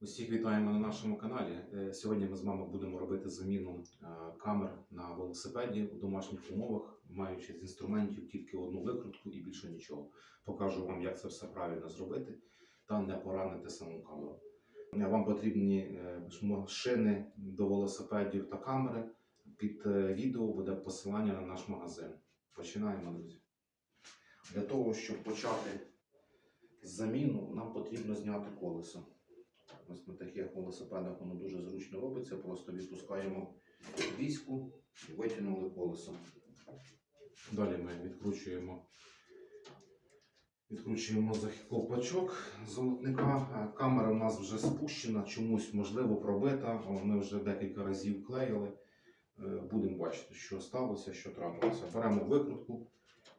Усіх вітаємо на нашому каналі. Е, Сьогодні ми з вами будемо робити заміну е, камер на велосипеді у домашніх умовах, маючи з інструментів тільки одну викрутку і більше нічого. Покажу вам, як це все правильно зробити та не поранити саму камеру. Е, Вам потрібні шини до велосипедів та камери. Під відео буде посилання на наш магазин. Починаємо, друзі. Для того, щоб почати заміну, нам потрібно зняти колесо. На таких велосипедах воно дуже зручно робиться. Просто відпускаємо віську і витягнули колесо. Далі ми відкручуємо, відкручуємо ковпачок золотника. Камера у нас вже спущена, чомусь можливо пробита. Ми вже декілька разів клеїли. Е, Будемо бачити, що сталося, що трапилося. Беремо викрутку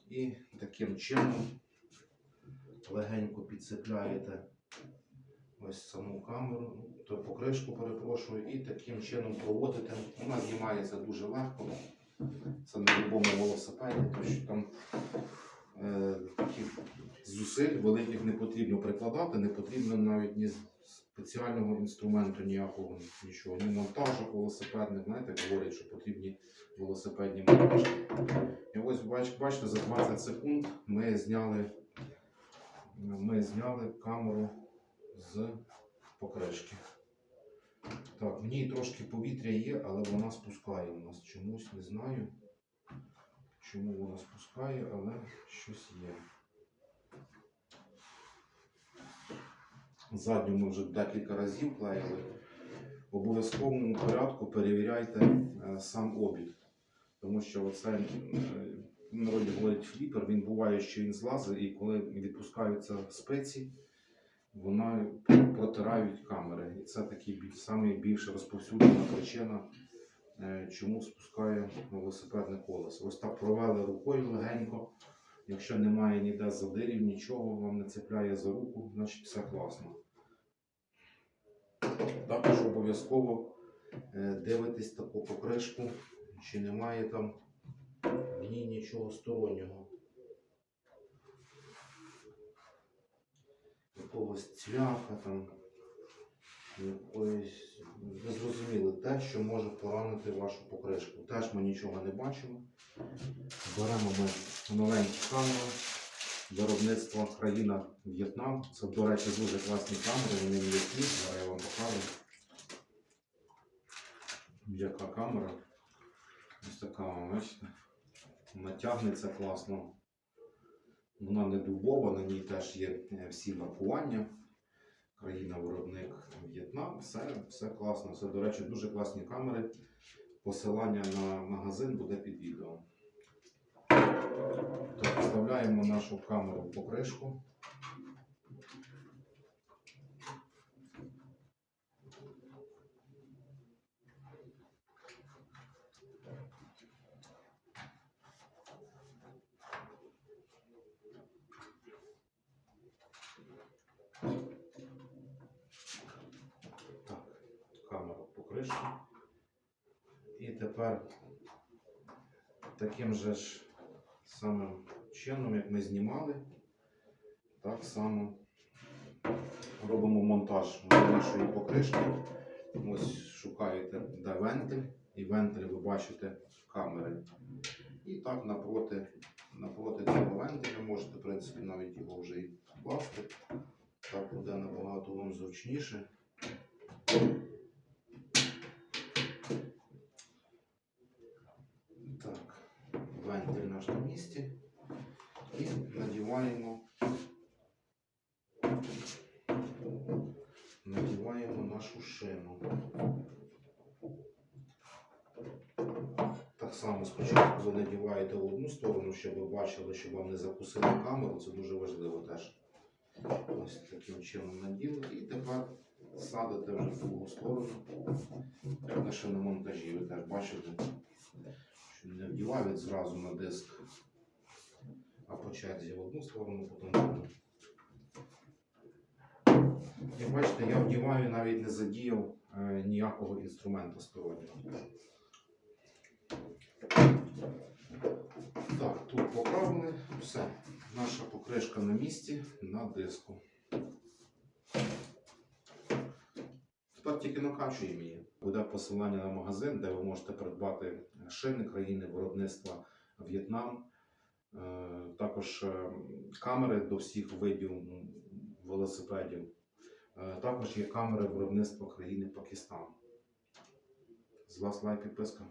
і таким чином легенько підцепляєте ось саму камеру, ну, то покришку перепрошую, і таким чином проводите. Вона знімається дуже легко. Це на будь-якому велосипеді, тому що там е, таких зусиль великих не потрібно прикладати, не потрібно навіть ні спеціального інструменту ніякого, нічого, ні монтажу велосипедних, знаєте, говорять, що потрібні велосипедні монтажі. І ось бач, бачите, за 20 секунд ми зняли, ми зняли камеру з покришки. Так, в ній трошки повітря є, але вона спускає у нас чомусь, не знаю. Чому вона спускає, але щось є. Задню ми вже декілька разів клеїли. В обов'язковому порядку перевіряйте е, сам обід. Тому що оце е, народі говорять фліпер, він буває, що він злазить, і коли відпускаються спеці, вона протирають камери. І це такий біль- найбільш розповсюджена причина, е, чому спускає велосипедне колесо. Ось так провели рукою легенько. Якщо немає ніде задирів, нічого вам не цепляє за руку, значить все класно. Також обов'язково е, дивитесь таку покришку, чи немає там в ній нічого стороннього. Якогось цвяха там, якоїсь, ви зрозуміли, те, що може поранити вашу покришку. Теж ми нічого не бачимо. Беремо ми новенькі камери виробництва країна В'єтнам. Це, до речі, дуже класні камери, вони м'які, зараз я вам покажу. Яка камера. Ось така, бачите. Вона тягнеться класно. Вона не дубова, на ній теж є е, всі маркування. Країна-виробник В'єтнам. Все, все класно. Це, до речі, дуже класні камери. Посилання на магазин буде під відео. Так, вставляємо нашу камеру в покришку. Так, камера. І тепер таким же ж самим чином, як ми знімали, так само робимо монтаж нашої покришки. Ось шукаєте, де вентиль, і вентиль ви бачите камери. І так напроти, напроти цього вентиля можете, в принципі, навіть його вже і вкласти. Так буде набагато вам зручніше. Так, наш на. І надіваємо, надіваємо нашу шину. Так само спочатку ви надіваєте в одну сторону, щоб ви бачили, щоб вам не закусили камеру, це дуже важливо теж. Ось таким чином наділи. І тепер садите вже в другу сторону. На шиномонтажі, ви теж бачите, не вдівають зразу на диск, а по черзі в одну сторону, потім в другу. Як бачите, я вдіваю навіть не задіяв е, ніякого інструменту стороннього. Так, тут поправили, все. Наша покришка на місці на диску. Тільки накачує мені. Буде посилання на магазин, де ви можете придбати шини країни виробництва В'єтнам. Е, Також е, камери до всіх видів велосипедів. Е, Також є камери виробництва країни Пакистан. З вас лайк підписка.